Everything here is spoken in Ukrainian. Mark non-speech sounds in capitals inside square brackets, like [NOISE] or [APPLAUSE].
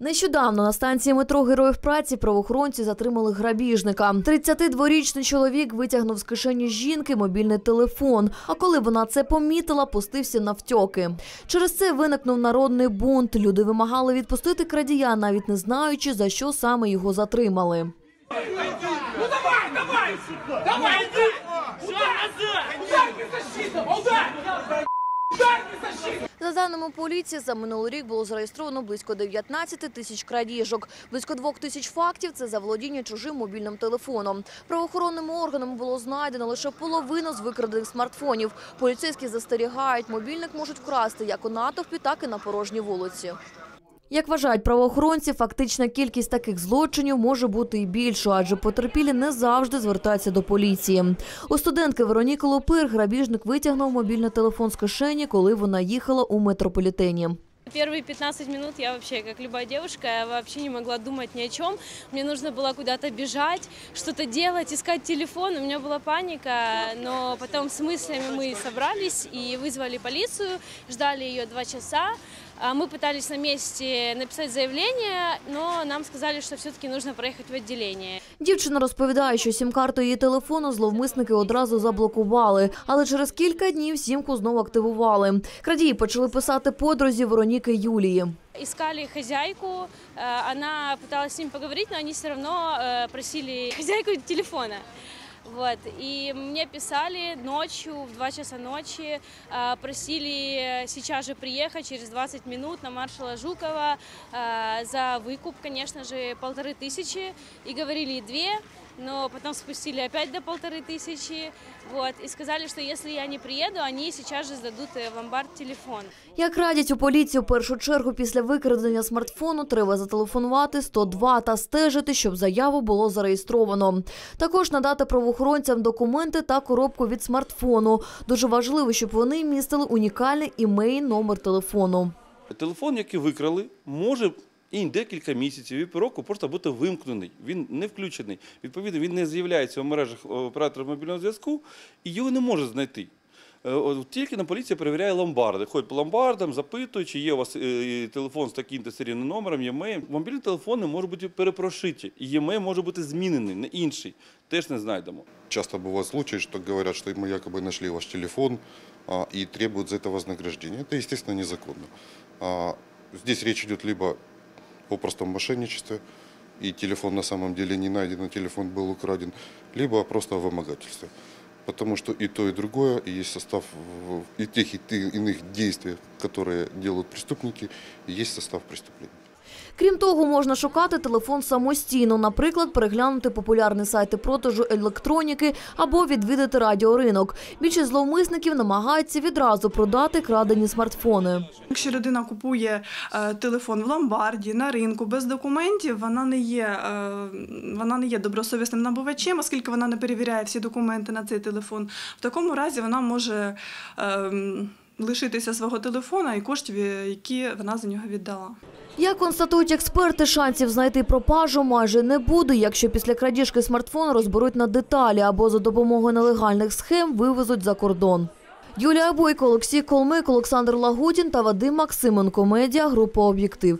Нещодавно на станції метро Героїв праці правоохоронці затримали грабіжника. 32-річний чоловік витягнув з кишені жінки мобільний телефон. А коли вона це помітила, пустився навтьоки. Через це виникнув народний бунт. Люди вимагали відпустити крадія, навіть не знаючи за що саме його затримали. Ну давай, давай! Давай, иди! Удар! Удар! Удар! Удар! За даними поліції, за минулий рік було зареєстровано близько 19 тисяч крадіжок. Близько двох тисяч фактів – це заволодіння чужим мобільним телефоном. Правоохоронними органами було знайдено лише половину з викрадених смартфонів. Поліцейські застерігають, мобільник можуть вкрасти як у натовпі, так і на порожній вулиці. Як вважають правоохоронці, фактична кількість таких злочинів може бути і більшою, адже потерпілі не завжди звертаються до поліції. У студентки Вероніки Лопир грабіжник витягнув мобільний телефон з кишені, коли вона їхала у метрополітені. Первые 15 минут я вообще, как любая девушка, я вообще не могла думать ни о чем. Мне нужно было куда-то бежать, что-то делать, искать телефон. У меня была паника, но потом с мыслями мы собрались и вызвали полицию, ждали ее два часа. А Мы пытались на месте написать заявление, но нам сказали, что все-таки нужно проехать в отделение. Дівчина розповідає, що сім-карту її телефону зловмисники одразу заблокували, але через кілька днів сімку знову активували. Крадії почали писати подрузі Вероніки Юлії. Искали хозяйку, э, она пыталась с ним поговорить, но они все равно э, просили [LAUGHS] хозяйку телефона. Вот. И мне писали ночью, в 2 часа ночи, э, просили сейчас же приехать через 20 минут на маршала Жукова э, за выкуп, конечно же, полторы тысячи. И говорили две, но потом спустили опять до полторы тысячи. Вот. И сказали, что если я не приеду, они сейчас же сдадут э, в ломбард телефон. Як радять у поліції, у першу чергу після викрадення смартфону треба зателефонувати 102 та стежити, щоб заяву було зареєстровано. Також надати правоохоронцям документи та коробку від смартфону. Дуже важливо, щоб вони містили унікальний імей, номер телефону. Телефон, який викрали, може і декілька місяців і півроку просто бути вимкнений. Він не включений. Відповідно, він не з'являється в мережах оператора мобільного зв'язку і його не може знайти. Е, от Тільки на поліція перевіряє ломбарди. Ходять по ломбардам, запитують, чи є у вас е, телефон з таким-то серійним номером, є Мобільні телефони можуть бути перепрошиті, і ЄМЕ може бути змінений на інший. Теж не знайдемо. Часто бывают случаи, что говорят, что мы якобы нашли ваш телефон а, и требуют за это вознаграждение. Это, естественно, незаконно. А, здесь речь идет либо о простом мошенничестве, и телефон на самом деле не найден, а телефон был украден, либо просто о вымогательстве. Потому что и то, и другое, и есть состав в- и тех, и ты- иных действий, которые делают преступники, и есть состав преступления. Крім того, можна шукати телефон самостійно, наприклад, переглянути популярні сайти продажу електроніки або відвідати радіоринок. Більшість зловмисників намагаються відразу продати крадені смартфони. Якщо людина купує е, телефон в ломбарді на ринку без документів, вона не є е, вона не є добросовісним набувачем, оскільки вона не перевіряє всі документи на цей телефон. В такому разі вона може е, лишитися свого телефона і коштів, які вона за нього віддала. Як констатують експерти, шансів знайти пропажу майже не буде, якщо після крадіжки смартфон розберуть на деталі або за допомогою нелегальних схем вивезуть за кордон. Юлія Бойко, Олексій Колмик, Олександр Лагутін та Вадим Максименко. Медіа група Об'єктив.